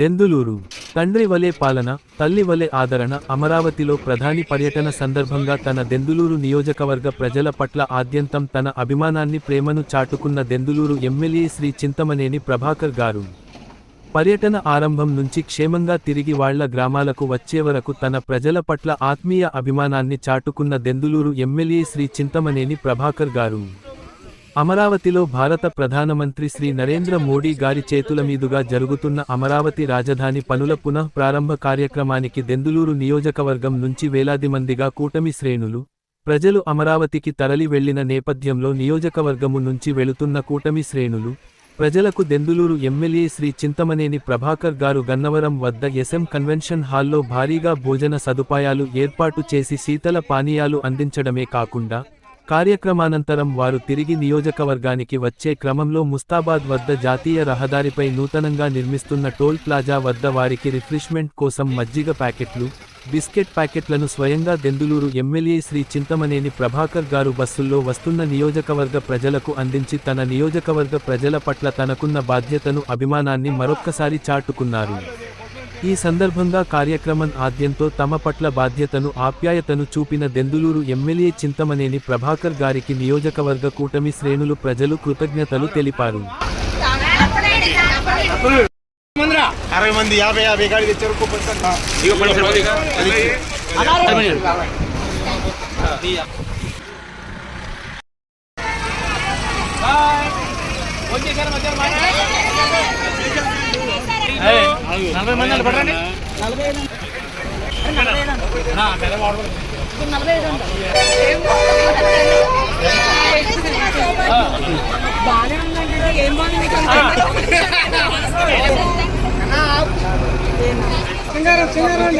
దెందులూరు. తండ్రి వలె పాలన తల్లి వలె ఆదరణ అమరావతిలో ప్రధాని పర్యటన సందర్భంగా తన దెందులూరు నియోజకవర్గ ప్రజల పట్ల ఆద్యంతం తన అభిమానాన్ని ప్రేమను చాటుకున్న దెందులూరు ఎమ్మెల్యే శ్రీ చింతమనేని ప్రభాకర్ గారు. పర్యటన ఆరంభం నుంచి క్షేమంగా తిరిగి వాళ్ళ గ్రామాలకు వచ్చే వరకు తన ప్రజల పట్ల ఆత్మీయ అభిమానాన్ని చాటుకున్న దెందులూరు ఎమ్మెల్యే శ్రీ చింతమనేని ప్రభాకర్ గారు. అమరావతిలో భారత ప్రధానమంత్రి శ్రీ నరేంద్ర మోడీ గారి చేతుల మీదుగా జరుగుతున్న అమరావతి రాజధాని పనుల పునః ప్రారంభ కార్యక్రమానికి దెందులూరు నియోజకవర్గం నుంచి వేలాది మందిగా కూటమి శ్రేణులు ప్రజలు అమరావతికి తరలి వెళ్ళిన నేపథ్యంలో నియోజకవర్గము నుంచి వెళుతున్న కూటమి శ్రేణులు ప్రజలకు దెందులూరు ఎమ్మెల్యే శ్రీ చింతమనేని ప్రభాకర్ గారు గన్నవరం వద్ద ఎస్ఎం కన్వెన్షన్ హాల్లో భారీగా భోజన సదుపాయాలు ఏర్పాటు చేసి శీతల పానీయాలు అందించడమే కాకుండా కార్యక్రమానంతరం వారు తిరిగి నియోజకవర్గానికి వచ్చే క్రమంలో ముస్తాబాద్ వద్ద జాతీయ రహదారిపై నూతనంగా నిర్మిస్తున్న టోల్ ప్లాజా వద్ద వారికి రిఫ్రెష్మెంట్ కోసం మజ్జిగ ప్యాకెట్లు బిస్కెట్ ప్యాకెట్లను స్వయంగా దెందులూరు ఎమ్మెల్యే శ్రీ చింతమనేని ప్రభాకర్ గారు బస్సుల్లో వస్తున్న నియోజకవర్గ ప్రజలకు అందించి తన నియోజకవర్గ ప్రజల పట్ల తనకున్న బాధ్యతను అభిమానాన్ని మరొక్కసారి చాటుకున్నారు. ఈ సందర్భంగా కార్యక్రమం ఆద్యంతో తమ పట్ల బాధ్యతను ఆప్యాయతను చూపిన దెందులూరు ఎమ్మెల్యే చింతమనేని ప్రభాకర్ గారికి నియోజకవర్గ కూటమి శ్రేణులు ప్రజలు కృతజ్ఞతలు తెలిపారు. అరవై మంది యాభై యాభై గాడి తెచ్చారు నలభై మంది అంటే పడరండి. బాగానే ఉందంటే ఏం బాగుంది మీకు సింగారం సింగారం.